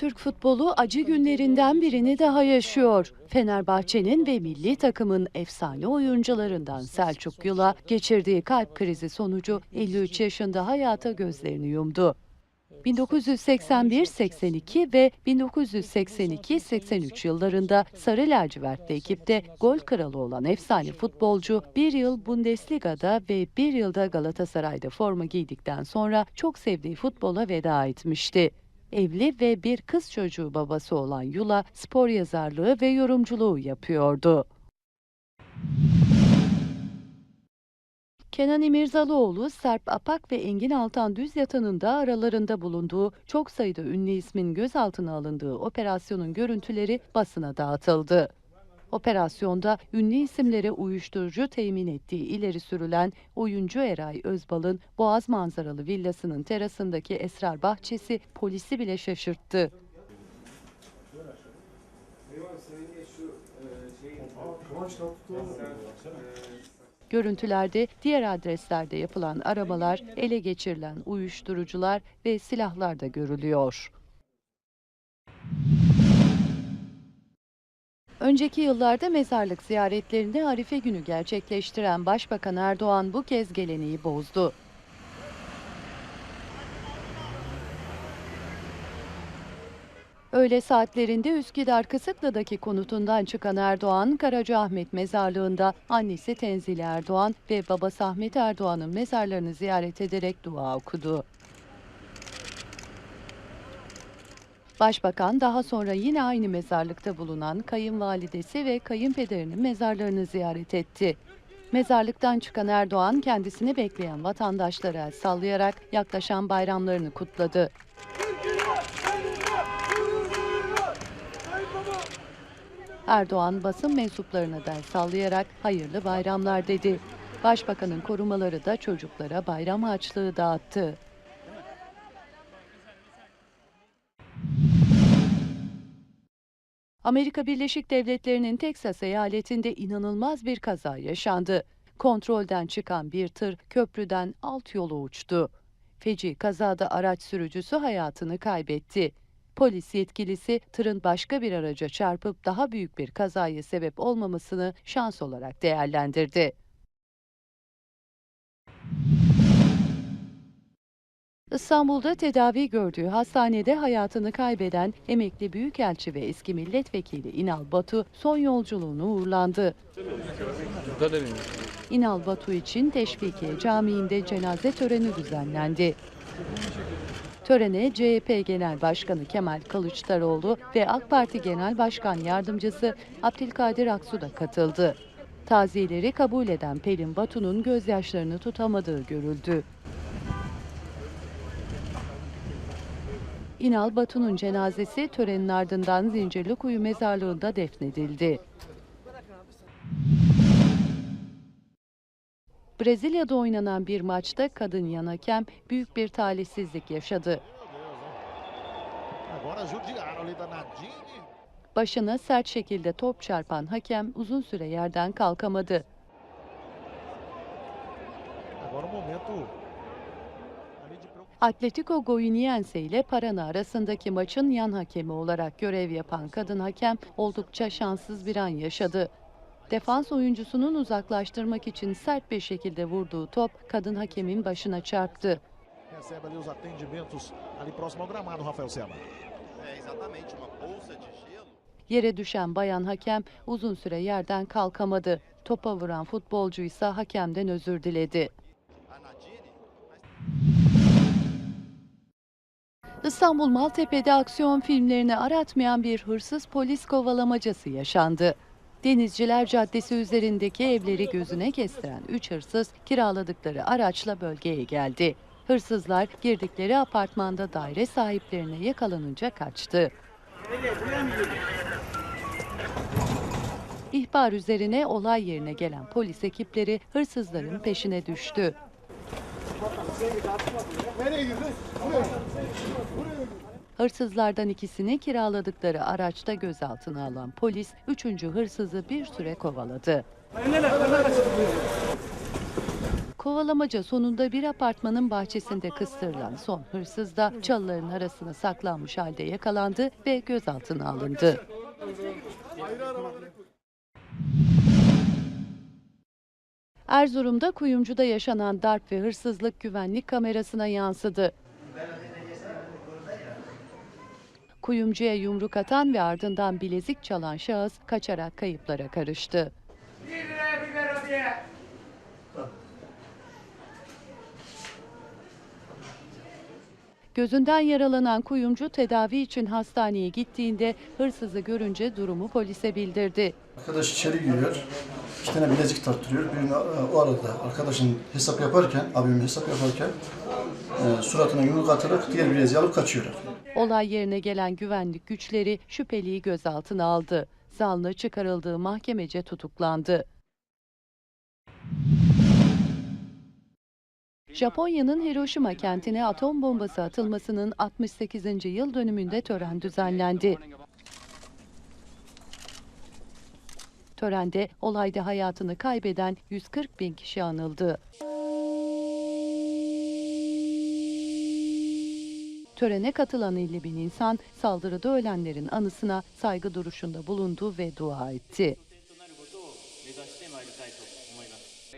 Türk futbolu acı günlerinden birini daha yaşıyor. Fenerbahçe'nin ve milli takımın efsane oyuncularından Selçuk Yula geçirdiği kalp krizi sonucu 53 yaşında hayata gözlerini yumdu. 1981-82 ve 1982-83 yıllarında Sarı Lacivertli ekipte gol kralı olan efsane futbolcu bir yıl Bundesliga'da ve bir yılda Galatasaray'da forma giydikten sonra çok sevdiği futbola veda etmişti. Evli ve bir kız çocuğu babası olan Yula spor yazarlığı ve yorumculuğu yapıyordu. Kenan İmirzalıoğlu, Serp Apak ve Engin Altan Düz Yatan'ın da aralarında bulunduğu çok sayıda ünlü ismin gözaltına alındığı operasyonun görüntüleri basına dağıtıldı. Operasyonda ünlü isimlere uyuşturucu temin ettiği ileri sürülen oyuncu Eray Özbal'ın Boğaz manzaralı villasının terasındaki esrar bahçesi polisi bile şaşırttı. Görüntülerde diğer adreslerde yapılan aramalar, ele geçirilen uyuşturucular ve silahlar da görülüyor. Önceki yıllarda mezarlık ziyaretlerini Arife günü gerçekleştiren Başbakan Erdoğan bu kez geleneği bozdu. Öğle saatlerinde Üsküdar Kısıklı'daki konutundan çıkan Erdoğan, Karacaahmet mezarlığında annesi Tenzile Erdoğan ve babası Ahmet Erdoğan'ın mezarlarını ziyaret ederek dua okudu. Başbakan daha sonra yine aynı mezarlıkta bulunan kayınvalidesi ve kayınpederinin mezarlarını ziyaret etti. Mezarlıktan çıkan Erdoğan kendisini bekleyen vatandaşlara el sallayarak yaklaşan bayramlarını kutladı. Erdoğan basın mensuplarına da sallayarak hayırlı bayramlar dedi. Başbakanın korumaları da çocuklara bayram harçlığı dağıttı. Amerika Birleşik Devletleri'nin Teksas eyaletinde inanılmaz bir kaza yaşandı. Kontrolden çıkan bir tır köprüden alt yola uçtu. Feci kazada araç sürücüsü hayatını kaybetti. Polis yetkilisi tırın başka bir araca çarpıp daha büyük bir kazaya sebep olmamasını şans olarak değerlendirdi. İstanbul'da tedavi gördüğü hastanede hayatını kaybeden emekli büyükelçi ve eski milletvekili İnal Batu son yolculuğunu uğurlandı. İnal Batu için Teşvikiye Camii'nde cenaze töreni düzenlendi. Törene CHP Genel Başkanı Kemal Kılıçdaroğlu ve AK Parti Genel Başkan Yardımcısı Abdülkadir Aksu da katıldı. Taziyeleri kabul eden Pelin Batu'nun gözyaşlarını tutamadığı görüldü. İnal Batu'nun cenazesi törenin ardından Zincirlikuyu mezarlığında defnedildi. Brezilya'da oynanan bir maçta kadın yan hakem büyük bir talihsizlik yaşadı. Başına sert şekilde top çarpan hakem uzun süre yerden kalkamadı. Atletico Goianiense ile Parana arasındaki maçın yan hakemi olarak görev yapan kadın hakem oldukça şanssız bir an yaşadı. Defans oyuncusunun uzaklaştırmak için sert bir şekilde vurduğu top kadın hakemin başına çarptı. Yere düşen bayan hakem uzun süre yerden kalkamadı. Topa vuran futbolcu ise hakemden özür diledi. İstanbul Maltepe'de aksiyon filmlerini aratmayan bir hırsız polis kovalamacası yaşandı. Denizciler Caddesi üzerindeki evleri gözüne kestiren 3 hırsız kiraladıkları araçla bölgeye geldi. Hırsızlar girdikleri apartmanda daire sahiplerine yakalanınca kaçtı. İhbar üzerine olay yerine gelen polis ekipleri hırsızların peşine düştü. Hırsızlardan ikisini kiraladıkları araçta gözaltına alan polis, üçüncü hırsızı bir süre kovaladı. Kovalamaca sonunda bir apartmanın bahçesinde kıstırılan son hırsız da çalıların arasına saklanmış halde yakalandı ve gözaltına alındı. Erzurum'da kuyumcuda yaşanan darp ve hırsızlık güvenlik kamerasına yansıdı. Kuyumcuya yumruk atan ve ardından bilezik çalan şahıs kaçarak kayıplara karıştı. Gözünden yaralanan kuyumcu tedavi için hastaneye gittiğinde hırsızı görünce durumu polise bildirdi. Arkadaş içeri giriyor. iki tane bilezik tarttırıyor. Birini e, o arada arkadaşın hesap yaparken, abimin hesap yaparken e, suratına yumruk atarak diğer bileziği alıp kaçıyor. Olay yerine gelen güvenlik güçleri şüpheliyi gözaltına aldı. Zanlı çıkarıldığı mahkemece tutuklandı. Japonya'nın Hiroşima kentine atom bombası atılmasının 68. yıl dönümünde tören düzenlendi. Törende olayda hayatını kaybeden 140 bin kişi anıldı. Törene katılan 50 bin insan saldırıda ölenlerin anısına saygı duruşunda bulundu ve dua etti.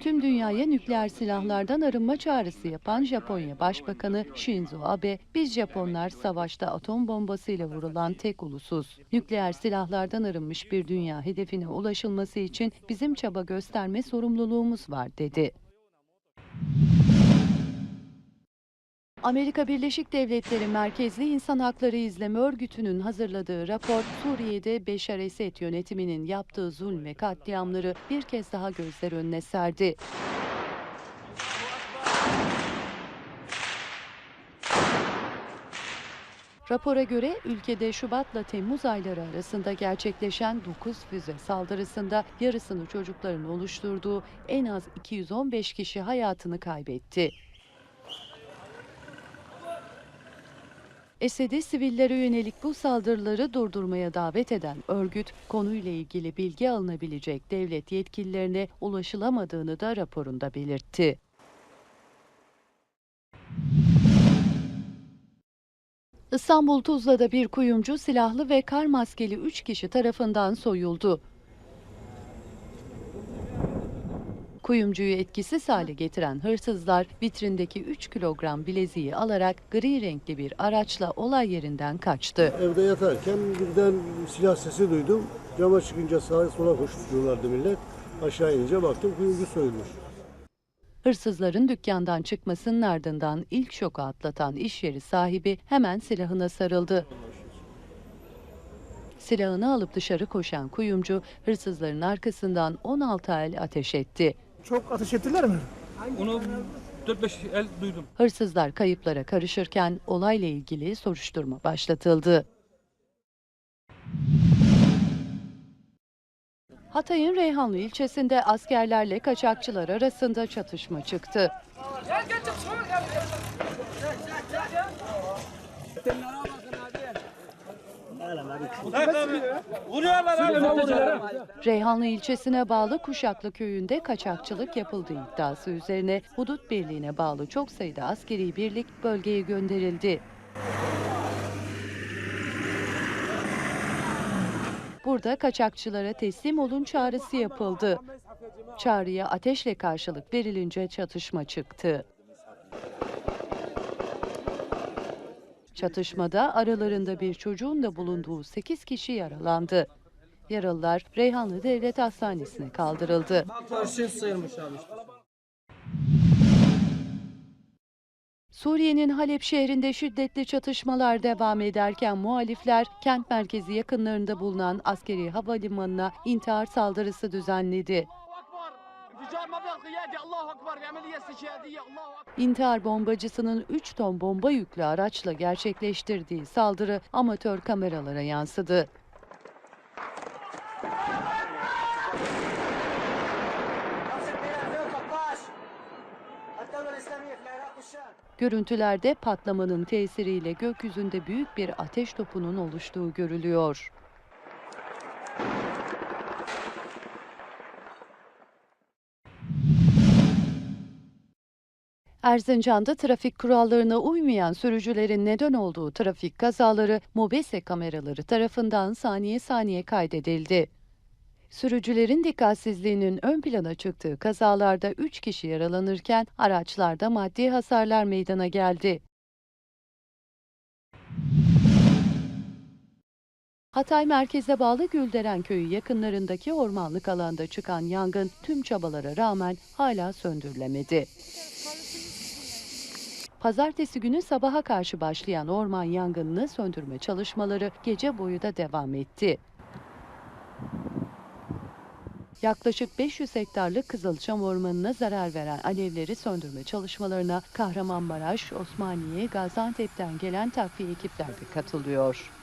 Tüm dünyaya nükleer silahlardan arınma çağrısı yapan Japonya Başbakanı Shinzo Abe, biz Japonlar savaşta atom bombasıyla vurulan tek ulusuz. Nükleer silahlardan arınmış bir dünya hedefine ulaşılması için bizim çaba gösterme sorumluluğumuz var dedi. Amerika Birleşik Devletleri Merkezli İnsan Hakları İzleme Örgütü'nün hazırladığı rapor, Suriye'de Beşar Esed yönetiminin yaptığı zulm ve katliamları bir kez daha gözler önüne serdi. Rapora göre ülkede Şubat'la Temmuz ayları arasında gerçekleşen 9 füze saldırısında yarısını çocukların oluşturduğu en az 215 kişi hayatını kaybetti. Esed'i sivillere yönelik bu saldırıları durdurmaya davet eden örgüt, konuyla ilgili bilgi alınabilecek devlet yetkililerine ulaşılamadığını da raporunda belirtti. İstanbul Tuzla'da bir kuyumcu silahlı ve kar maskeli 3 kişi tarafından soyuldu. Kuyumcuyu etkisiz hale getiren hırsızlar vitrindeki 3 kilogram bileziği alarak gri renkli bir araçla olay yerinden kaçtı. Evde yatarken birden silah sesi duydum. Cama çıkınca sağa sola koşturuyorlardı millet. Aşağı inince baktım kuyumcu soyulmuş. Hırsızların dükkandan çıkmasının ardından ilk şoku atlatan iş yeri sahibi hemen silahına sarıldı. Silahını alıp dışarı koşan kuyumcu hırsızların arkasından 16 el ateş etti. Çok ateş ettiler mi? Onu 4-5 el duydum. Hırsızlar kayıplara karışırken olayla ilgili soruşturma başlatıldı. Hatay'ın Reyhanlı ilçesinde askerlerle kaçakçılar arasında çatışma çıktı. Vuruyorlar abi. Reyhanlı ilçesine bağlı Kuşaklı köyünde kaçakçılık yapıldığı iddiası üzerine Hudut Birliği'ne bağlı çok sayıda askeri birlik bölgeye gönderildi. Burada kaçakçılara teslim olun çağrısı yapıldı. Çağrıya ateşle karşılık verilince çatışma çıktı. Çatışmada aralarında bir çocuğun da bulunduğu 8 kişi yaralandı. Yaralılar Reyhanlı Devlet Hastanesi'ne kaldırıldı. Suriye'nin Halep şehrinde şiddetli çatışmalar devam ederken muhalifler kent merkezi yakınlarında bulunan askeri havalimanına intihar saldırısı düzenledi. İntihar bombacısının 3 ton bomba yüklü araçla gerçekleştirdiği saldırı amatör kameralara yansıdı. Görüntülerde patlamanın tesiriyle gökyüzünde büyük bir ateş topunun oluştuğu görülüyor. Erzincan'da trafik kurallarına uymayan sürücülerin neden olduğu trafik kazaları MOBESE kameraları tarafından saniye saniye kaydedildi. Sürücülerin dikkatsizliğinin ön plana çıktığı kazalarda 3 kişi yaralanırken araçlarda maddi hasarlar meydana geldi. Hatay merkeze bağlı Gülderen köyü yakınlarındaki ormanlık alanda çıkan yangın tüm çabalara rağmen hala söndürülemedi. Pazartesi günü sabaha karşı başlayan orman yangınını söndürme çalışmaları gece boyu da devam etti. Yaklaşık 500 hektarlık Kızılçam Ormanı'na zarar veren alevleri söndürme çalışmalarına Kahramanmaraş, Osmaniye, Gaziantep'ten gelen takviye ekipler de katılıyor.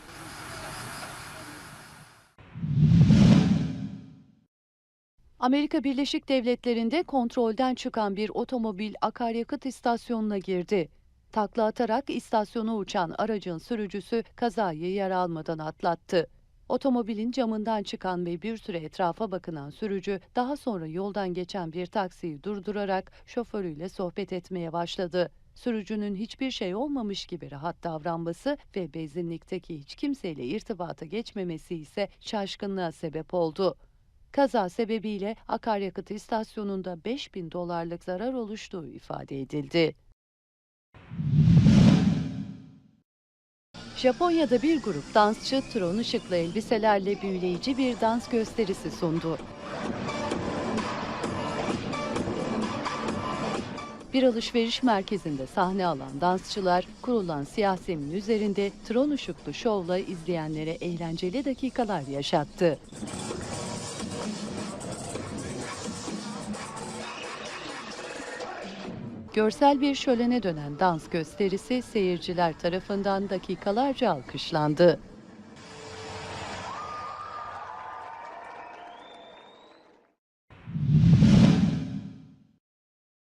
Amerika Birleşik Devletleri'nde kontrolden çıkan bir otomobil akaryakıt istasyonuna girdi. Takla atarak istasyona uçan aracın sürücüsü kazayı yara almadan atlattı. Otomobilin camından çıkan ve bir süre etrafa bakınan sürücü daha sonra yoldan geçen bir taksiyi durdurarak şoförüyle sohbet etmeye başladı. Sürücünün hiçbir şey olmamış gibi rahat davranması ve benzinlikteki hiç kimseyle irtibata geçmemesi ise şaşkınlığa sebep oldu. Kaza sebebiyle akaryakıt istasyonunda 5000 dolarlık zarar oluştuğu ifade edildi. Japonya'da bir grup dansçı tron ışıklı elbiselerle büyüleyici bir dans gösterisi sundu. Bir alışveriş merkezinde sahne alan dansçılar kurulan siyah zemin üzerinde tron ışıklı şovla izleyenlere eğlenceli dakikalar yaşattı. Görsel bir şölene dönen dans gösterisi seyirciler tarafından dakikalarca alkışlandı.